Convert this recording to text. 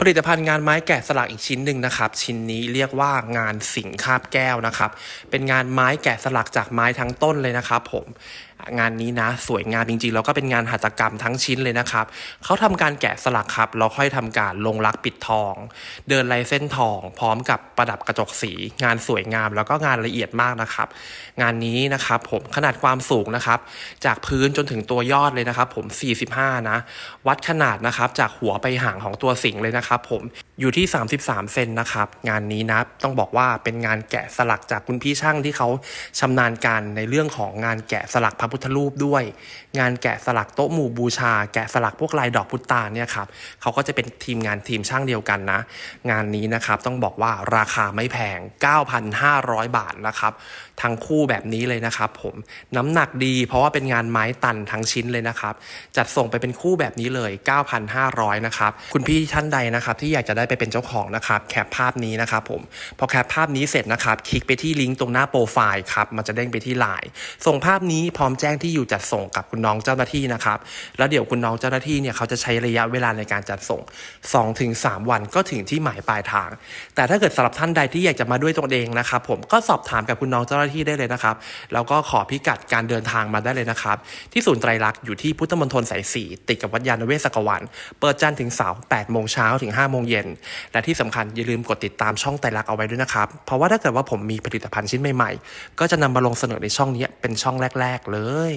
ผลิตภัณฑ์งานไม้แกะสลักอีกชิ้นหนึ่งนะครับ ชิ้นนี้เรียกว่างานสิงคาบแก้วนะครับ เป็นงานไม้แกะสลักจากไม้ทั้งต้นเลยนะครับ ผมงานนี้นะสวยงามจริงๆ แล้วก็เป็นงานหัตถกรรมทั้งชิ้นเลยนะครับเขาทำการแกะสลักครับแล้วค่อยทำการลงรักปิดทอง เดินลายเส้นทอง พร้อมกับประดับกระจกสี งานสวยงามแล้วก็งานละเอียดมากนะครับ งานนี้นะครับผมขนาดความสูงนะครับจากพื้นจนถึงตัวยอดเลยนะครับ ผม 45 นะ วัดขนาดนะครับจากหัวไปหางของตัวสิงห์เลยนะครับ ผม อยู่ที่ 33 เซนนะครับ งานนี้นะต้องบอกว่าเป็นงานแกะสลักจากคุณพี่ช่างที่เขาชำนาญการในเรื่องของงานแกะสลักพระพุทธรูปด้วย งานแกะสลักโต๊ะหมู่บูชา แกะสลักพวกลายดอกพุตาเนี่ยครับเขาก็จะเป็นทีมงานทีมช่างเดียวกันนะ งานนี้นะครับต้องบอกว่าราคาไม่แพง 9,500 บาทนะครับทั้งคู่แบบนี้เลยนะครับผมน้ำหนักดีเพราะว่าเป็นงานไม้ตันทั้งชิ้นเลยนะครับจัดส่งไปเป็นคู่แบบนี้เลย 9,500นะครับคุณพี่ท่านใดนะครับที่อยากจะได้ไปเป็นเจ้าของนะครับแคปภาพนี้นะครับผมพอแคปภาพนี้เสร็จนะครับคลิกไปที่ลิงก์ตรงหน้าโปรไฟล์ครับมันจะเด้งไปที่ไลน์ส่งภาพนี้พร้อมแจ้งที่อยู่จัดส่งกับคุณน้องเจ้าหน้าที่นะครับแล้วเดี๋ยวคุณน้องเจ้าหน้าที่เนี่ยเขาจะใช้ระยะเวลาในการจัดส่ง 2-3 วันก็ถึงที่หมายปลายทาง แต่ถ้าเกิดสำหรับท่านใดที่อยากจะมาด้วยตัวเองนะครับผมก็สอบถามกับคุณน้องเจ้าหน้าที่ได้เลยนะครับแล้วก็ขอพิกัดการเดินทางมาได้เลยนะครับที่ศูนย์ไตรลักษณ์อยู่ที่พุทธมณฑลสายสี่ติดกับวัดยานเวศกวัน เปิดจันทร์ถึงเสาร์8โมงเช้าถึง5โมงเย็นและที่สำคัญอย่าลืมกดติดตามช่องไตรลักษ์เอาไว้ด้วยนะครับ เพราะว่าถ้าเกิดว่าผมมีผลิตภัณฑ์ชิ้นใหม่ๆ ก็จะนำมาลงเสนอในช่องนี้เป็นช่องแรก ๆ เลย